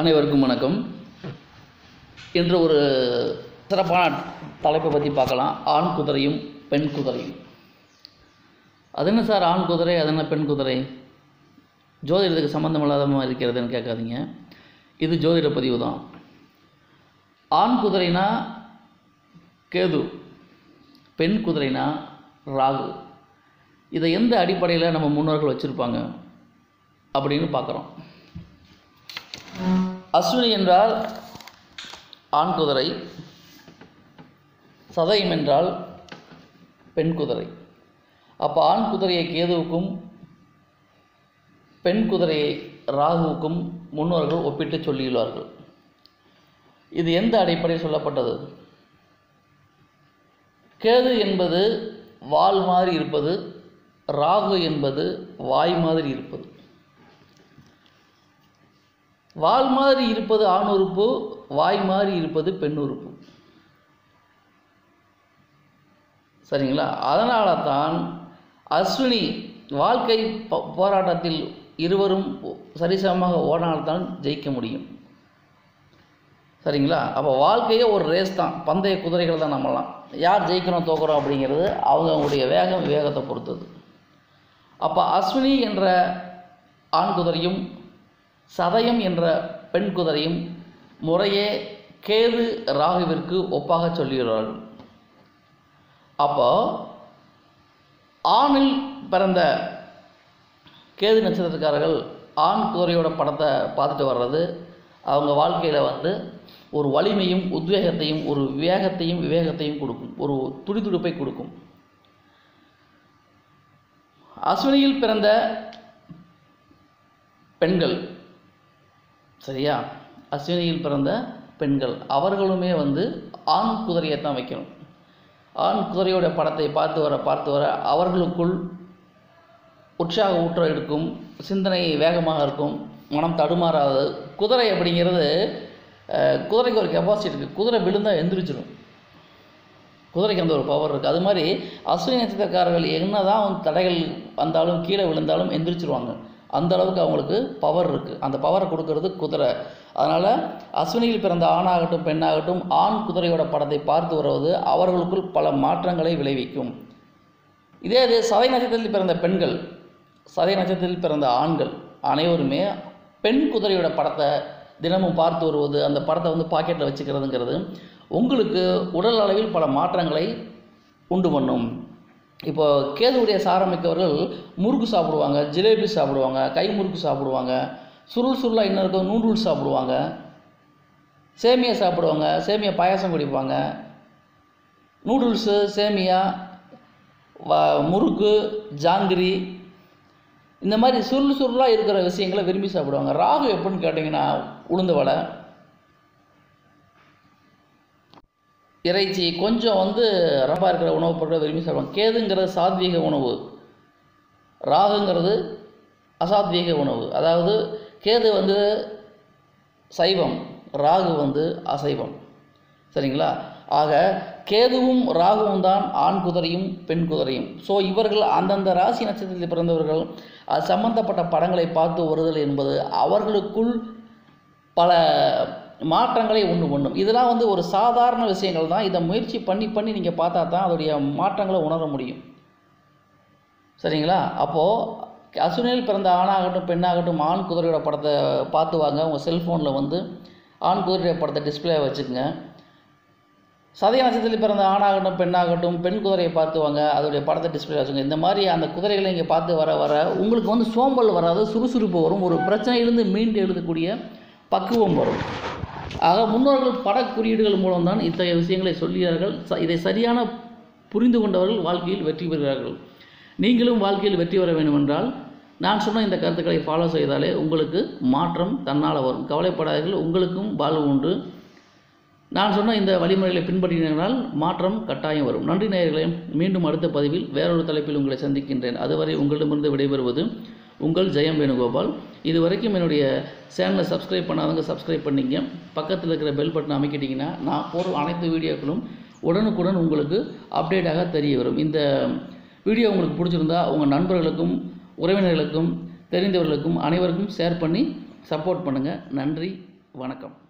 அனைவருக்கும் வணக்கம். இன்று ஒரு சிறப்பான தலைப்பை பற்றி பார்க்கலாம். ஆண் குதிரையும் பெண் குதிரையும். அது என்ன சார் ஆண் குதிரை அது என்ன பெண் குதிரை? ஜோதிடத்துக்கு சம்மந்தமில்லாதமாக இருக்கிறதுன்னு கேட்காதீங்க. இது ஜோதிட பதிவு தான். ஆண் குதிரைனா கேது பெண் குதிரைனா ராகு. இதை எந்த அடிப்படையில் நம்ம முன்னோர்கள் வச்சுருப்பாங்க அப்படின்னு பார்க்குறோம். அஸ்வினி என்றால் ஆண் குதிரை சதயம் என்றால் பெண் குதிரை. அப்போ ஆண் குதிரையை கேதுவுக்கும் பெண் குதிரையை ராகுவுக்கும் முன்னோர்கள் ஒப்பிட்டு சொல்லியுள்ளார்கள். இது எந்த அடிப்படையில் சொல்லப்பட்டது? கேது என்பது வால் மாதிரி இருப்பது ராகு என்பது வாய் மாதிரி இருப்பது. வால் மாதிரி இருப்பது ஆண் உறுப்பு வாய் மாதிரி இருப்பது பெண் உறுப்பு சரிங்களா? அதனால தான் அஸ்வினி வாழ்க்கை போராட்டத்தில் இருவரும் சரிசமமாக ஓடினால்தான் ஜெயிக்க முடியும். சரிங்களா? அப்போ வாழ்க்கையே ஒரு ரேஸ் தான். பந்தய குதிரைகள் தான் நம்மலாம் யார் ஜெயிக்கிறோம் தோக்குறோம் அப்படிங்கிறது அவங்க அவங்களுடைய வேகம் வேகத்தை பொறுத்தது. அப்போ அஸ்வினி என்ற ஆண் குதிரையும் சதயம் என்ற பெண் குதிரையும் முறையே கேது ராகுவிற்கு ஒப்பாக சொல்கிறார்கள் அப்போ ஆணில் பிறந்த கேது நட்சத்திரக்காரர்கள் ஆண் குதிரையோட படத்தை பார்த்துட்டு வர்றது அவங்க வாழ்க்கையில் வந்து ஒரு வலிமையும் உத்வேகத்தையும் ஒரு வேகத்தையும் விவேகத்தையும் கொடுக்கும். ஒரு துடிதுடிப்பை கொடுக்கும். அஸ்வினியில் பிறந்த பெண்கள் சரியா? அஸ்வினியில் பிறந்த பெண்கள் அவர்களுமே வந்து ஆண் குதிரையை தான் வைக்கணும். ஆண் குதிரையோட படத்தை பார்த்து வர பார்த்து வர அவர்களுக்குள் உற்சாக ஊற்றம் இருக்கும் சிந்தனை வேகமாக இருக்கும் மனம் தடுமாறாது. குதிரை அப்படிங்கிறது குதிரைக்கு ஒரு கெப்பாசிட்டி இருக்குது குதிரை விழுந்தால் எந்திரிச்சிடும் குதிரைக்கு அந்த ஒரு பவர் இருக்குது அது மாதிரி அஸ்வினி நட்சத்திரக்காரர்கள் என்ன தான் தடைகள் வந்தாலும் கீழே விழுந்தாலும் எந்திரிச்சிருவாங்க. அந்த அளவுக்கு அவங்களுக்கு பவர் இருக்குது அந்த பவரை கொடுக்கறது குதிரை. அதனால் அஸ்வினியில் பிறந்த ஆணாகட்டும் பெண்ணாகட்டும் ஆண் குதிரையோட படத்தை பார்த்து வருவது அவர்களுக்குள் பல மாற்றங்களை விளைவிக்கும். இதே இது சதை நட்சத்திரத்தில் பிறந்த பெண்கள் சதை நட்சத்திரத்தில் பிறந்த ஆண்கள் அனைவருமே பெண் குதிரையோட படத்தை தினமும் பார்த்து வருவது அந்த படத்தை வந்து பாக்கெட்டில் வச்சுக்கிறதுங்கிறது உங்களுக்கு உடல் அளவில் பல மாற்றங்களை உண்டு பண்ணும். இப்போ கேதுவுடைய சாரமிக்கவர்கள் முறுக்கு சாப்பிடுவாங்க ஜிலேபி சாப்பிடுவாங்க கை முறுக்கு சாப்பிடுவாங்க சுருள் சுருளாக இன்னும் இருக்கும் நூடுல்ஸ் சாப்பிடுவாங்க சேமியா சாப்பிடுவாங்க சேமியா பாயாசம் குடிப்பாங்க நூடுல்ஸு சேமியா வ- முறுக்கு ஜாங்கிரி இந்த மாதிரி சுருள் சுருளாக இருக்கிற விஷயங்களை விரும்பி சாப்பிடுவாங்க. ராகு எப்படின்னு கேட்டிங்கன்னா உளுந்த வடை. இறைச்சி கொஞ்சம் வந்து ரப்பா இருக்கிற உணவுப் பொருட்களை விரும்பி சாப்பிடுவாங்க. கேதுங்கிறது சாத்வீக உணவு. ராகுங்கிறது அசாத்வீக உணவு. அதாவது கேது வந்து சைவம் ராகு வந்து அசைவம். சரிங்களா? ஆக கேதுவும் ராகுவும் தான் ஆண் குதிரையும் பெண் குதிரையும். ஸோ இவர்கள் அந்தந்த ராசி நட்சத்திரத்தில் பிறந்தவர்கள் அது சம்பந்தப்பட்ட படங்களை பார்த்து வருதல் என்பது அவர்களுக்குள் பல மாற்றங்களை ஒன்று ஒன்றும் இதெல்லாம் வந்து ஒரு சாதாரண விஷயங்கள் தான். இதை முயற்சி பண்ணி பண்ணி நீங்கள் பார்த்தா தான் அதோடைய மாற்றங்களை உணர முடியும். சரிங்களா? அப்போது அசுனில் பிறந்த ஆணாகட்டும் பெண்ணாகட்டும் ஆண் குதிரையோட படத்தை பார்த்து வாங்க. உங்கள் செல்ஃபோனில் வந்து ஆண் குதிரையோட படத்தை டிஸ்பிளே வச்சுக்கோங்க. சதய நட்சத்திரத்தில் பிறந்த ஆணாகட்டும் பெண்ணாகட்டும் பெண் குதிரையை பார்த்து வாங்க. அதோடைய படத்தை டிஸ்பிளே வச்சுங்க இந்த மாதிரி அந்த குதிரைகளை இங்கே பார்த்து வர வர உங்களுக்கு வந்து சோம்பல் வராது சுறுசுறுப்பு வரும். ஒரு பிரச்சனையிலிருந்து மீண்டு எழுதக்கூடிய பக்குவம் வரும். ஆக முன்னோர்கள் படக்குறியீடுகள் மூலம்தான் இத்தகைய விஷயங்களை சொல்கிறார்கள். ச- இதை சரியான புரிந்து கொண்டவர்கள் வாழ்க்கையில் வெற்றி பெறுகிறார்கள். நீங்களும் வாழ்க்கையில் வெற்றி பெற வேண்டுமென்றால் நான் சொன்ன இந்த கருத்துக்களை ஃபாலோ செய்தாலே உங்களுக்கு மாற்றம் தன்னால் வரும். கவலைப்படாதீர்கள் உங்களுக்கும் வாழ்வு உண்டு. நான் சொன்ன இந்த வழிமுறைகளை பின்பற்றினால் மாற்றம் கட்டாயம் வரும். நன்றி நேயர்களே மீண்டும் அடுத்த பதிவில் வேறொரு தலைப்பில் உங்களை சந்திக்கின்றேன். அதுவரை உங்களிடமிருந்து விடைபெறுவது உங்கள் ஜெயம் வேணுகோபால். இது வரைக்கும் என்னுடைய சேனலை சப்ஸ்கிரைப் பண்ணாதவங்க சப்ஸ்கிரைப் பண்ணிங்க பக்கத்தில் இருக்கிற பெல் பட்டன் அமைக்கிட்டிங்கன்னா நான் போகிற அனைத்து வீடியோக்களும் உடனுக்குடன் உங்களுக்கு அப்டேட்டாக தெரிய வரும். இந்த வீடியோ உங்களுக்கு பிடிச்சிருந்தா உங்கள் நண்பர்களுக்கும் உறவினர்களுக்கும் தெரிந்தவர்களுக்கும் அனைவருக்கும் ஷேர் பண்ணி சப்போர்ட் பண்ணுங்கள் நன்றி வணக்கம்.